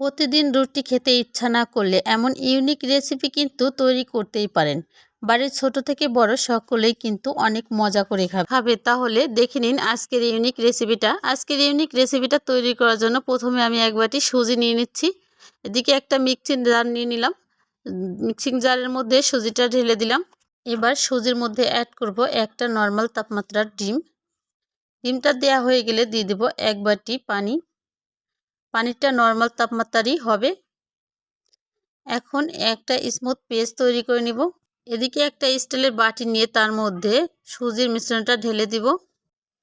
প্রতিদিন রুটি খেতে ইচ্ছা না করলে এমন ইউনিক রেসিপি কিন্তু তৈরি করতেই পারেন। বাড়ির ছোট থেকে বড় সকলেই কিন্তু অনেক মজা করে খাবে। খাবে, তাহলে দেখে নিন আজকের ইউনিক রেসিপিটা। আজকের ইউনিক রেসিপিটা তৈরি করার জন্য প্রথমে আমি এক বাটি সুজি নিয়ে নিচ্ছি। এদিকে একটা মিক্সিং জার নিয়ে নিলাম। মিক্সিং জারের মধ্যে সুজিটা ঢেলে দিলাম। এবার সুজির মধ্যে অ্যাড করব একটা নর্মাল তাপমাত্রার ডিম। ডিমটা দেয়া হয়ে গেলে দিয়ে দেব এক বাটি পানি। পানিটা নর্মাল তাপমাত্রারই হবে। এখন একটা স্মুথ পেস্ট তৈরি করে নিব। এদিকে একটা স্টিলের বাটি নিয়ে তার মধ্যে সুজির মিশ্রণটা ঢেলে দিব।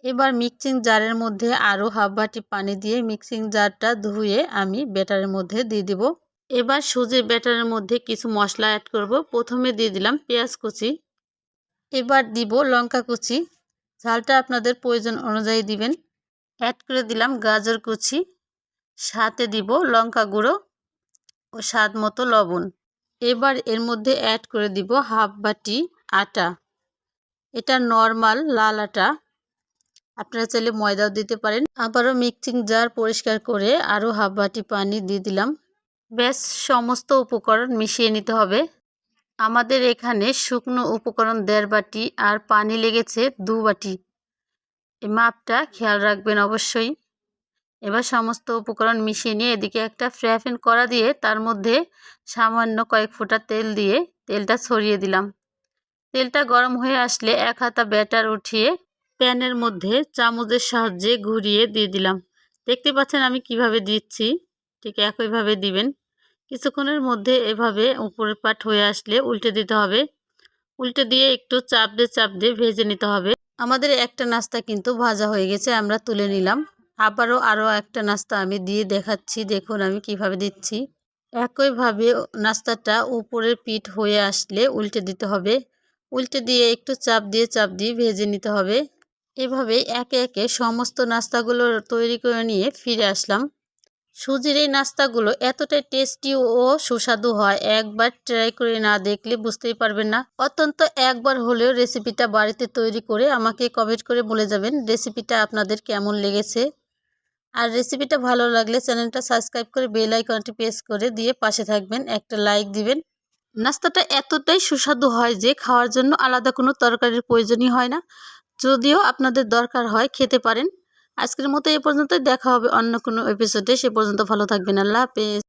এবার মিক্সিং জারের মধ্যে আরও হাফ বাটি পানি দিয়ে মিক্সিং জারটা ধুয়ে আমি ব্যাটারের মধ্যে দিয়ে দিব। এবার সুজির ব্যাটারের মধ্যে কিছু মশলা অ্যাড করব। প্রথমে দিয়ে দিলাম পেঁয়াজ কুচি। এবার দিব লঙ্কা কুচি। ঝালটা আপনাদের প্রয়োজন অনুযায়ী দিবেন। অ্যাড করে দিলাম গাজর কুচি। সাথে দিব লঙ্কা গুঁড়ো ও স্বাদ মতো লবণ। এবার এর মধ্যে অ্যাড করে দিব হাফ বাটি আটা। এটা নর্মাল লাল আটা। আপনারা চাইলে ময়দাও দিতে পারেন। আবারও মিক্সিং জার পরিষ্কার করে আরও হাফ বাটি পানি দিয়ে দিলাম। ব্যাস, সমস্ত উপকরণ মিশিয়ে নিতে হবে। আমাদের এখানে শুকনো উপকরণ দেড় বাটি আর পানি লেগেছে দু বাটি। এই মাপটা খেয়াল রাখবেন অবশ্যই। এবার সমস্ত উপকরণ মিশিয়ে নিয়ে এদিকে একটা ফ্রাইপ্যান করা দিয়ে তার মধ্যে সামান্য কয়েক ফোঁটা তেল দিয়ে তেলটা ছড়িয়ে দিলাম। তেলটা গরম হয়ে আসলে এক হাতা ব্যাটার উঠিয়ে প্যানের মধ্যে চামচের সাহায্যে ঘুরিয়ে দিয়ে দিলাম। দেখতে পাচ্ছেন আমি কীভাবে দিচ্ছি? ঠিক একইভাবে দিবেন। কিছুক্ষণের মধ্যে এভাবে উপরের পাট হয়ে আসলে উল্টে দিতে হবে। উল্টে দিয়ে একটু চাপ দিয়ে চাপ দিয়ে ভেজে নিতে হবে। আমাদের একটা নাস্তা কিন্তু ভাজা হয়ে গেছে, আমরা তুলে নিলাম। আবারও আরও একটা নাস্তা আমি দিয়ে দেখাচ্ছি। দেখুন আমি কীভাবে দিচ্ছি। একইভাবে নাস্তাটা উপরের পিঠ হয়ে আসলে উল্টে দিতে হবে। উল্টে দিয়ে একটু চাপ দিয়ে চাপ দিয়ে ভেজে নিতে হবে। এভাবে একে একে সমস্ত নাস্তাগুলো তৈরি করে নিয়ে ফিরে আসলাম। সুজির এই নাস্তাগুলো এতটাই টেস্টি ও সুস্বাদু হয়, একবার ট্রাই করে না দেখলে বুঝতেই পারবেন না। অত্যন্ত একবার হলেও রেসিপিটা বাড়িতে তৈরি করে আমাকে কমেন্ট করে বলে যাবেন, রেসিপিটা আপনাদের কেমন লেগেছে? আর রেসিপিটা ভালো লাগলে চ্যানেলটা সাবস্ক্রাইব করে বেল আইকনটি প্রেস করে দিয়ে পাশে থাকবেন, একটা লাইক দিবেন। নাস্তাটা এতটাই সুস্বাদু হয় যে খাওয়ার জন্য আলাদা কোনো তরকারির প্রয়োজনই হয় না। যদিও আপনাদের দরকার হয়, খেতে পারেন। আজকের মতো এ পর্যন্তই, দেখা হবে অন্য কোনো এপিসোডে সে পর্যন্ত ভালো থাকবেন। আল্লাহ হাফেজ।